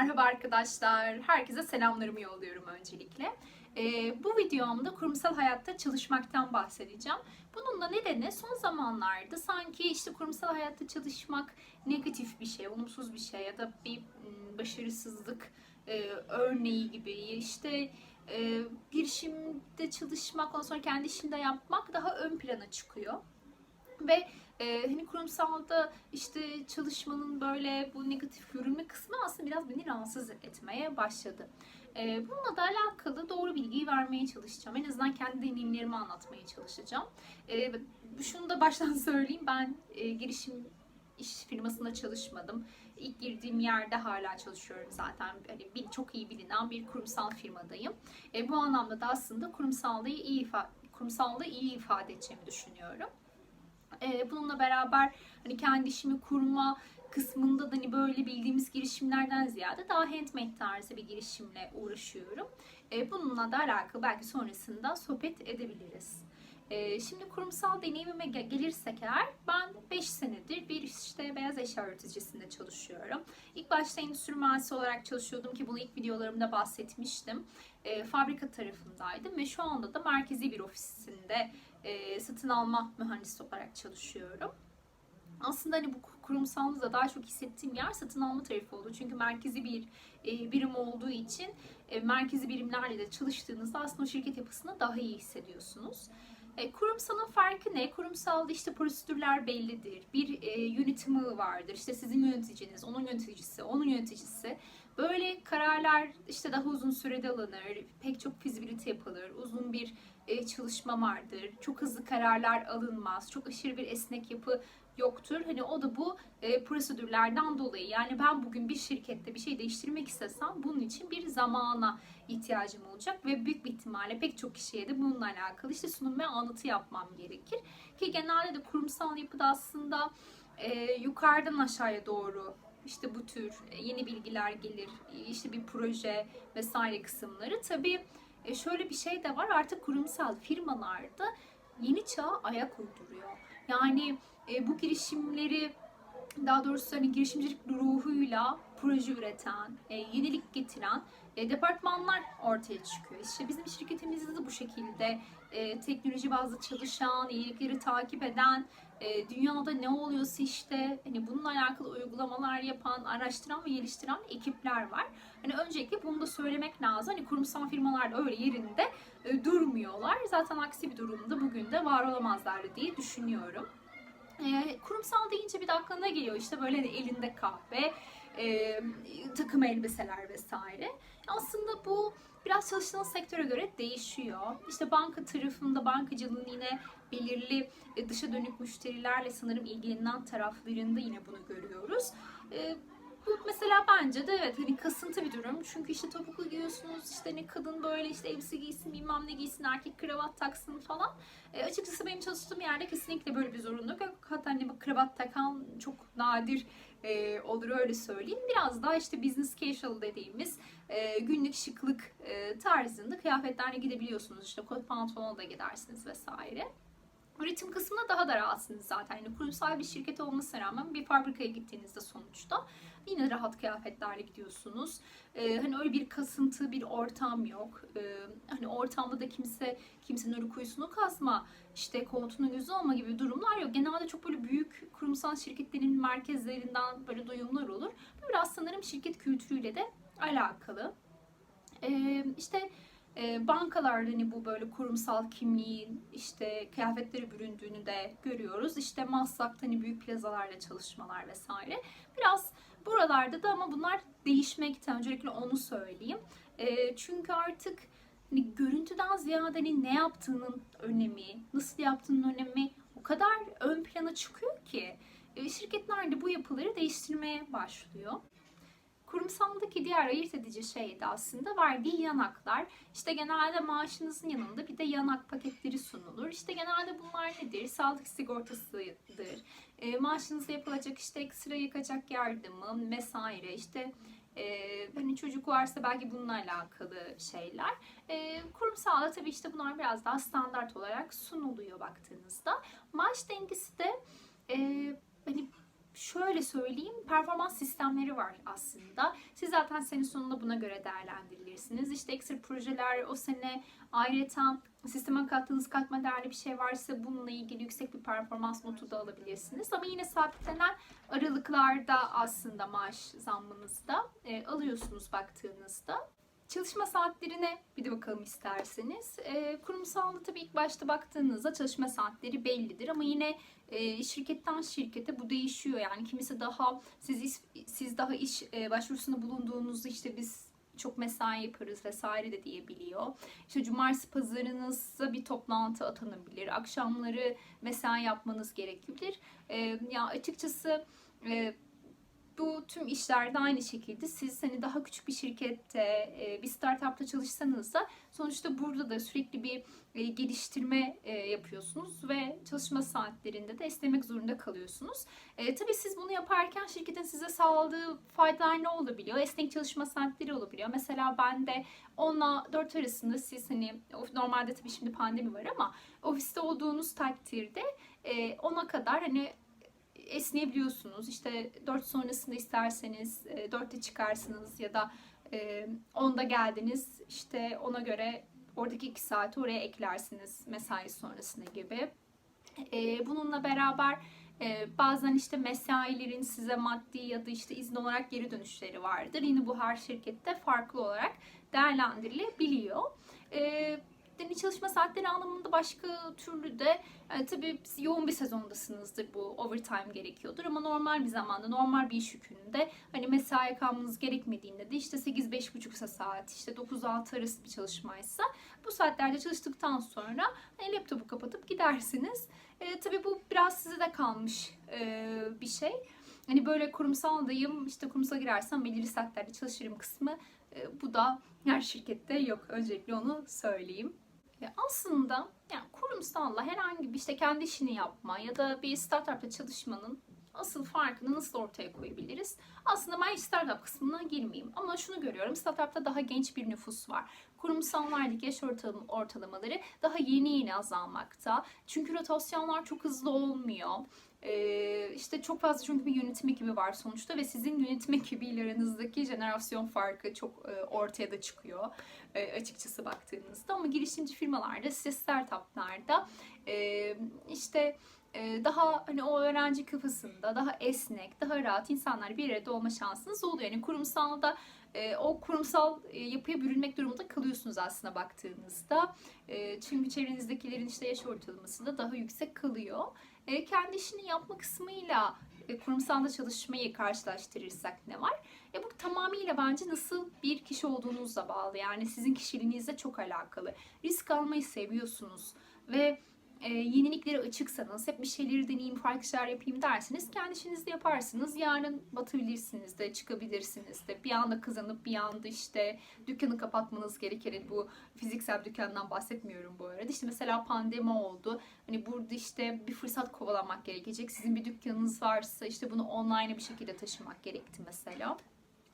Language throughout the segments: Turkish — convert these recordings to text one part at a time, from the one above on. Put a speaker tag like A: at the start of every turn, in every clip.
A: Merhaba arkadaşlar. Herkese selamlarımı yolluyorum öncelikle. Ee, bu videomda kurumsal hayatta çalışmaktan bahsedeceğim. Bunun da nedeni son zamanlarda sanki işte kurumsal hayatta çalışmak negatif bir şey, olumsuz bir şey ya da bir m, başarısızlık e, örneği gibi işte e, girişimde çalışmak, ondan sonra kendi işinde yapmak daha ön plana çıkıyor. Ve e, hani kurumsalda işte çalışmanın böyle bu negatif görünme kısmı aslında biraz beni rahatsız etmeye başladı. E, bununla da alakalı doğru bilgiyi vermeye çalışacağım. En azından kendi deneyimlerimi anlatmaya çalışacağım. E, şunu da baştan söyleyeyim. Ben e, girişim iş firmasında çalışmadım. İlk girdiğim yerde hala çalışıyorum zaten. Hani bir, çok iyi bilinen bir kurumsal firmadayım. E, bu anlamda da aslında kurumsallığı iyi ifade, kurumsallığı iyi ifade edeceğimi düşünüyorum. Ee, bununla beraber hani kendi işimi kurma kısmında da hani böyle bildiğimiz girişimlerden ziyade daha handmade tarzı bir girişimle uğraşıyorum. Ee, bununla da alakalı belki sonrasında sohbet edebiliriz. Ee, şimdi kurumsal deneyimime gel- gelirsek eğer ben 5 senedir bir işte beyaz eşya üreticisinde çalışıyorum. İlk başta endüstri mühendisi olarak çalışıyordum ki bunu ilk videolarımda bahsetmiştim. Ee, fabrika tarafındaydım ve şu anda da merkezi bir ofisinde e, satın alma mühendisi olarak çalışıyorum. Aslında hani bu kurumsallığı daha çok hissettiğim yer satın alma tarafı oldu. Çünkü merkezi bir e, birim olduğu için e, merkezi birimlerle de çalıştığınızda aslında o şirket yapısını daha iyi hissediyorsunuz. E, kurumsalın farkı ne? Kurumsalda işte prosedürler bellidir. Bir e, yönetimi vardır. İşte sizin yöneticiniz, onun yöneticisi, onun yöneticisi. Böyle kararlar işte daha uzun sürede alınır. Pek çok fizibilite yapılır. Uzun bir e, çalışma vardır. Çok hızlı kararlar alınmaz. Çok aşırı bir esnek yapı yoktur. Hani o da bu e, prosedürlerden dolayı. Yani ben bugün bir şirkette bir şey değiştirmek istesem bunun için bir zamana ihtiyacım olacak ve büyük bir ihtimalle pek çok kişiye de bununla alakalı işte sunum ve anlatı yapmam gerekir. Ki genelde de kurumsal yapıda aslında e, yukarıdan aşağıya doğru işte bu tür e, yeni bilgiler gelir, işte bir proje vesaire kısımları. Tabii e, şöyle bir şey de var artık kurumsal firmalarda yeni çağa ayak uyduruyor. Yani e, bu girişimleri daha doğrusu hani girişimcilik ruhuyla proje üreten, e, yenilik getiren e, departmanlar ortaya çıkıyor. İşte bizim şirketimizde de bu şekilde e, teknoloji bazlı çalışan, yenilikleri takip eden, e, dünyada ne oluyorsa işte hani bununla alakalı uygulamalar yapan, araştıran ve geliştiren ekipler var. Hani öncelikle bunu da söylemek lazım. Hani kurumsal firmalar da öyle yerinde e, durmuyorlar. Zaten aksi bir durumda bugün de var olamazlardı diye düşünüyorum. E, kurumsal deyince bir de aklına geliyor işte böyle hani elinde kahve, e, takım elbiseler vesaire. Aslında bu biraz çalıştığınız sektöre göre değişiyor. İşte banka tarafında bankacılığın yine belirli e, dışa dönük müşterilerle sanırım ilgilenen taraflarında yine bunu görüyoruz. E, bu mesela bence de evet hani kasıntı bir durum. Çünkü işte topuklu giyiyorsunuz işte ne kadın böyle işte elbise giysin bilmem ne giysin erkek kravat taksın falan. E, açıkçası benim çalıştığım yerde kesinlikle böyle bir zorunluluk yok. Hatta hani bu kravat takan çok nadir e, olur öyle söyleyeyim. Biraz daha işte business casual dediğimiz e, günlük şıklık e, tarzında kıyafetlerle gidebiliyorsunuz. İşte kot pantolonla da gidersiniz vesaire. Üretim kısmında daha da rahatsınız zaten. Yani kurumsal bir şirket olmasına rağmen bir fabrikaya gittiğinizde sonuçta yine rahat kıyafetlerle gidiyorsunuz. Ee, hani öyle bir kasıntı, bir ortam yok. Ee, hani ortamda da kimse kimsenin öyle kuyusunu kazma, işte koltuğunu gözü olma gibi durumlar yok. Genelde çok böyle büyük kurumsal şirketlerin merkezlerinden böyle duyumlar olur. Biraz sanırım şirket kültürüyle de alakalı. Ee, işte e, bankalarda hani bu böyle kurumsal kimliğin işte kıyafetleri büründüğünü de görüyoruz. İşte Maslak'ta hani büyük plazalarla çalışmalar vesaire. Biraz buralarda da ama bunlar değişmekte. Öncelikle onu söyleyeyim. E, çünkü artık hani görüntüden ziyade hani ne yaptığının önemi, nasıl yaptığının önemi o kadar ön plana çıkıyor ki e, şirketler de bu yapıları değiştirmeye başlıyor. Kurumsaldaki diğer ayırt edici şey de aslında verdiği yanaklar. İşte genelde maaşınızın yanında bir de yanak paketleri sunulur. İşte genelde bunlar nedir? Sağlık sigortasıdır. E, maaşınızda yapılacak işte ekstra yıkacak yardımı vesaire. İşte e, hani çocuk varsa belki bununla alakalı şeyler. E, kurumsalda tabii işte bunlar biraz daha standart olarak sunuluyor baktığınızda. Maaş dengesi de e, hani şöyle söyleyeyim performans sistemleri var aslında. Siz zaten senin sonunda buna göre değerlendirilirsiniz. İşte ekstra projeler o sene ayrıca sisteme kattığınız katma değerli bir şey varsa bununla ilgili yüksek bir performans notu da alabilirsiniz. Ama yine sabitlenen aralıklarda aslında maaş zammınızı da e, alıyorsunuz baktığınızda. Çalışma saatlerine bir de bakalım isterseniz. E, kurumsalda tabii ilk başta baktığınızda çalışma saatleri bellidir ama yine e, şirketten şirkete bu değişiyor. Yani kimisi daha siz siz daha iş e, başvurusunda bulunduğunuzda işte biz çok mesai yaparız vesaire de diyebiliyor. İşte cumartesi pazarınızda bir toplantı atanabilir. Akşamları mesai yapmanız gerekebilir. E, ya açıkçası e, bu tüm işlerde aynı şekilde siz hani daha küçük bir şirkette, e, bir startupta çalışsanız da sonuçta burada da sürekli bir e, geliştirme e, yapıyorsunuz ve çalışma saatlerinde de esnemek zorunda kalıyorsunuz. E, tabii siz bunu yaparken şirketin size sağladığı faydalar ne olabiliyor? Esnek çalışma saatleri olabiliyor. Mesela ben de 10 ile 4 arasında siz hani normalde tabii şimdi pandemi var ama ofiste olduğunuz takdirde 10'a kadar hani esneyebiliyorsunuz. İşte 4 sonrasında isterseniz e, 4'te çıkarsınız ya da e, 10'da geldiniz işte ona göre oradaki 2 saati oraya eklersiniz mesai sonrasında gibi. E, bununla beraber e, bazen işte mesailerin size maddi ya da işte izin olarak geri dönüşleri vardır. Yine bu her şirkette farklı olarak değerlendirilebiliyor. Yani çalışma saatleri anlamında başka türlü de e, tabii yoğun bir sezondasınızdır bu overtime gerekiyordur ama normal bir zamanda normal bir iş yükünde hani mesai kalmanız gerekmediğinde de işte 8-5,5 saat işte 9-6 arası bir çalışmaysa bu saatlerde çalıştıktan sonra hani laptopu kapatıp gidersiniz. E, tabii bu biraz size de kalmış e, bir şey. Hani böyle kurumsaldayım işte kurumsala girersem belirli saatlerde çalışırım kısmı e, bu da her şirkette yok. Öncelikle onu söyleyeyim. E, aslında yani kurumsalla herhangi bir işte kendi işini yapma ya da bir startupta çalışmanın asıl farkını nasıl ortaya koyabiliriz? Aslında ben hiç startup kısmına girmeyeyim ama şunu görüyorum startupta daha genç bir nüfus var. Kurumsallardaki yaş ortalama, ortalamaları daha yeni yeni azalmakta. Çünkü rotasyonlar çok hızlı olmuyor. Ee, işte çok fazla çünkü bir yönetim ekibi var sonuçta ve sizin yönetim ekibiyle aranızdaki jenerasyon farkı çok e, ortaya da çıkıyor açıkçası baktığınızda. Ama girişimci firmalarda, size startuplarda e, işte e, daha hani o öğrenci kafasında daha esnek, daha rahat insanlar bir arada olma şansınız oluyor. Yani kurumsalda e, o kurumsal e, yapıya bürünmek durumunda kalıyorsunuz aslında baktığınızda. E, çünkü çevrenizdekilerin işte yaş ortalaması da daha yüksek kalıyor. E, kendi işini yapma kısmıyla e, kurumsalda çalışmayı karşılaştırırsak ne var? E, bu tamamıyla bence nasıl bir kişi olduğunuzla bağlı. Yani sizin kişiliğinizle çok alakalı. Risk almayı seviyorsunuz ve e, yeniliklere açıksanız, hep bir şeyleri deneyeyim, farklı şeyler yapayım derseniz kendi işinizde yaparsınız. Yarın batabilirsiniz de, çıkabilirsiniz de. Bir anda kazanıp bir anda işte dükkanı kapatmanız gerekir. Bu fiziksel dükkandan bahsetmiyorum bu arada. İşte mesela pandemi oldu. Hani burada işte bir fırsat kovalamak gerekecek. Sizin bir dükkanınız varsa işte bunu online bir şekilde taşımak gerekti mesela.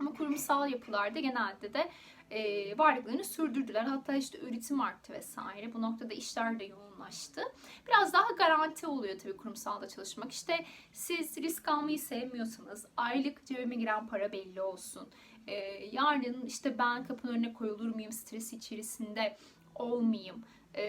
A: Ama kurumsal yapılarda genelde de e, varlıklarını sürdürdüler. Hatta işte üretim arttı vesaire. Bu noktada işler de yoğunlaştı. Biraz daha garanti oluyor tabii kurumsalda çalışmak. İşte siz risk almayı sevmiyorsanız aylık cebime giren para belli olsun. E, yarın işte ben kapının önüne koyulur muyum stresi içerisinde olmayayım. E,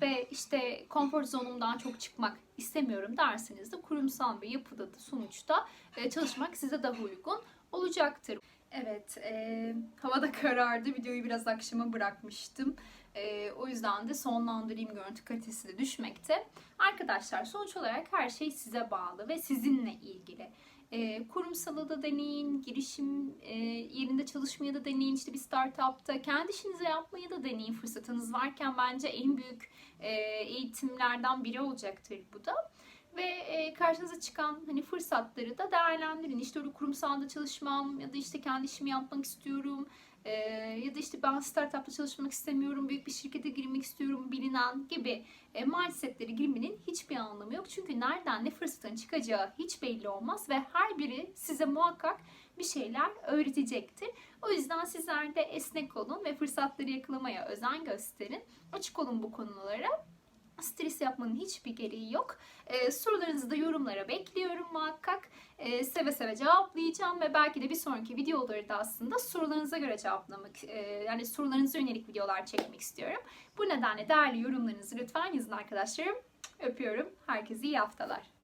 A: ve işte konfor zonumdan çok çıkmak istemiyorum derseniz de kurumsal bir yapıda da sonuçta e, çalışmak size daha uygun olacaktır. Evet, e, hava da karardı. Videoyu biraz akşama bırakmıştım. E, o yüzden de sonlandırayım görüntü kalitesi de düşmekte. Arkadaşlar sonuç olarak her şey size bağlı ve sizinle ilgili. E, kurumsalı da deneyin, girişim e, yerinde çalışmaya da deneyin, işte bir startupta kendi işinize yapmayı da deneyin fırsatınız varken bence en büyük e, eğitimlerden biri olacaktır bu da ve e, karşınıza çıkan hani fırsatları da değerlendirin. İşte öyle kurumsalda çalışmam ya da işte kendi işimi yapmak istiyorum e, ya da işte ben startupta çalışmak istemiyorum, büyük bir şirkete girmek istiyorum bilinen gibi e, mindsetlere girmenin hiçbir anlamı yok. Çünkü nereden ne fırsatın çıkacağı hiç belli olmaz ve her biri size muhakkak bir şeyler öğretecektir. O yüzden sizler de esnek olun ve fırsatları yakalamaya özen gösterin. Açık olun bu konulara. Stres yapmanın hiçbir gereği yok. Ee, sorularınızı da yorumlara bekliyorum muhakkak. Ee, seve seve cevaplayacağım ve belki de bir sonraki videoları da aslında sorularınıza göre cevaplamak, e, yani sorularınıza yönelik videolar çekmek istiyorum. Bu nedenle değerli yorumlarınızı lütfen yazın arkadaşlarım. Öpüyorum. Herkese iyi haftalar.